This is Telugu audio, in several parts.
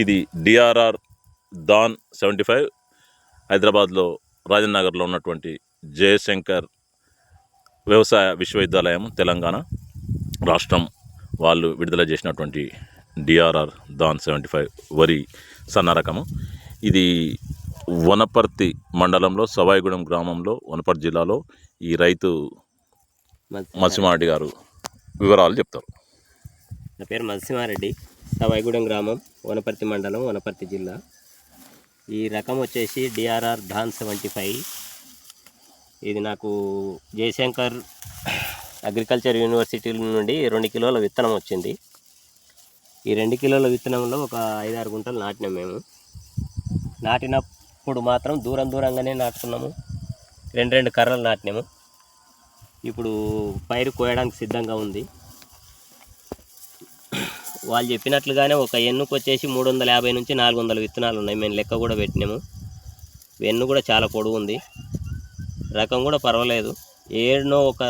ఇది డిఆర్ఆర్ దాన్ సెవెంటీ ఫైవ్ హైదరాబాద్లో రాజన్ నగర్లో ఉన్నటువంటి జయశంకర్ వ్యవసాయ విశ్వవిద్యాలయం తెలంగాణ రాష్ట్రం వాళ్ళు విడుదల చేసినటువంటి డిఆర్ఆర్ దాన్ సెవెంటీ ఫైవ్ వరి సన్న రకము. ఇది వనపర్తి మండలంలో సవాయిగూడెం గ్రామంలో వనపర్తి జిల్లాలో ఈ రైతు మత్స్యమారెడ్డి గారు వివరాలు చెప్తారు. నా పేరు మత్స్యమారెడ్డి సవాయిగూడెం గ్రామం. వనపర్తి మండలం వనపర్తి జిల్లా. ఈ రకం వచ్చేసి డిఆర్ఆర్ ధాన్ సెవెంటీ ఫైవ్. ఇది నాకు జయశంకర్ అగ్రికల్చర్ యూనివర్సిటీ నుండి రెండు కిలోల విత్తనం వచ్చింది. ఈ రెండు కిలోల విత్తనంలో ఒక ఐదారు గుంటలు నాటినాం మేము. నాటినప్పుడు మాత్రం దూరం దూరంగానే నాటుకున్నాము. రెండు రెండు కర్రలు నాటినాము. ఇప్పుడు పైరు కోయడానికి సిద్ధంగా ఉంది. వాళ్ళు చెప్పినట్లుగానే ఒక ఎన్నుకు వచ్చేసి మూడు వందల యాభై నుంచి నాలుగు వందల విత్తనాలు ఉన్నాయి. మేము లెక్క కూడా పెట్టినాము. వెన్ను కూడా చాలా పొడుగు ఉంది. రకం కూడా పర్వాలేదు. ఏడునో ఒక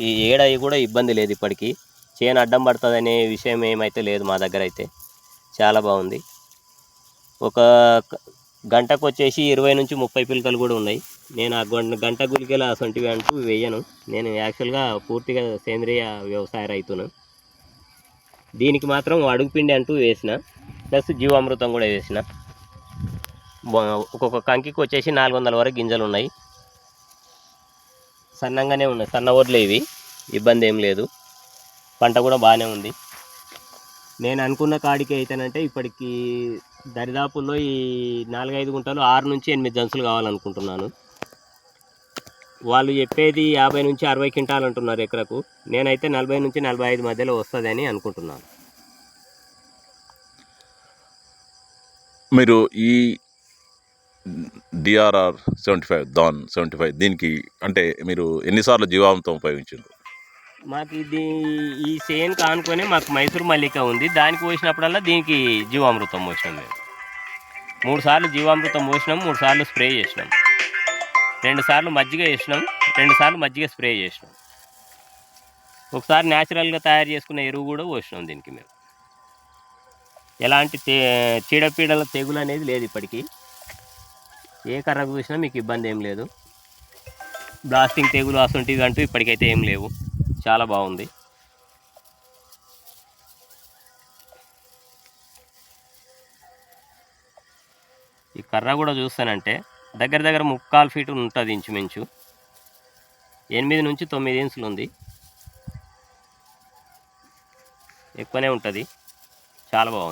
ఈ ఏడయి కూడా ఇబ్బంది లేదు ఇప్పటికీ. చేను అడ్డం పడుతుంది అనే విషయం ఏమైతే లేదు మా దగ్గర అయితే. చాలా బాగుంది. ఒక గంటకు వచ్చేసి ఇరవై నుంచి ముప్పై పిలకలు కూడా ఉన్నాయి. నేను ఆ గంట గంట గులికలు అసొంటివి అంటూ వేయను. నేను యాక్చువల్గా పూర్తిగా సేంద్రియ వ్యవసాయ రైతును. దీనికి మాత్రం అడుగుపిండి అంటూ వేసిన ప్లస్ జీవామృతం కూడా వేసిన. ఒక్కొక్క కంకికి వచ్చేసి నాలుగు వందల వరకు గింజలు ఉన్నాయి. సన్నంగానే ఉన్నాయి. సన్న వడ్లే ఇవి. ఇబ్బంది ఏం లేదు. పంట కూడా బాగానే ఉంది. నేను అనుకున్న కాడికి అయితేనంటే ఇప్పటికి దరిదాపుల్లో ఈ నాలుగైదు గుంటలు ఆరు నుంచి ఎనిమిది జంతులు కావాలనుకుంటున్నాను. వాళ్ళు చెప్పేది యాభై నుంచి అరవై క్వింటాలు అంటున్నారు ఎకరకు. నేనైతే నలభై నుంచి నలభై ఐదు మధ్యలో వస్తుందని అనుకుంటున్నాను. మీరు ఈ డిఆర్ఆర్ సెవెంటీ ఫైవ్ దాన్ సెవెంటీ ఫైవ్ దీనికి అంటే మీరు ఎన్నిసార్లు జీవామృతం ఉపయోగించారు? మాకు ఇది ఈ సేన్ కానుకొని మాకు మైసూర్ మల్లిక ఉంది. దానికి పోసినప్పుడల్లా దీనికి జీవామృతం పోసినాం మేము. మూడు సార్లు జీవామృతం పోసినాం మూడు సార్లు స్ప్రే చేసినాం. రెండు సార్లు మజ్జిగ వేసినాం రెండు సార్లు మజ్జిగ స్ప్రే చేసినాం. ఒకసారి న్యాచురల్గా తయారు చేసుకున్న ఎరువు కూడా పోసినాం దీనికి మేము. ఎలాంటి చీడపీడల తెగులు అనేది లేదు ఇప్పటికీ. ఏ కర్రకు చూసినా మీకు ఇబ్బంది ఏం లేదు. బ్లాస్టింగ్ తెగులు అసంటివి అంటూ ఇప్పటికైతే ఏం లేవు. చాలా బాగుంది. ఈ కర్ర కూడా చూస్తానంటే దగ్గర దగ్గర ముక్కాలు ఫీట్ ఉంటుంది ఇంచుమించు. ఎనిమిది నుంచి తొమ్మిది ఇంచులు ఉంది. ఎక్కువనే ఉంటుంది. చాలా బాగుంది.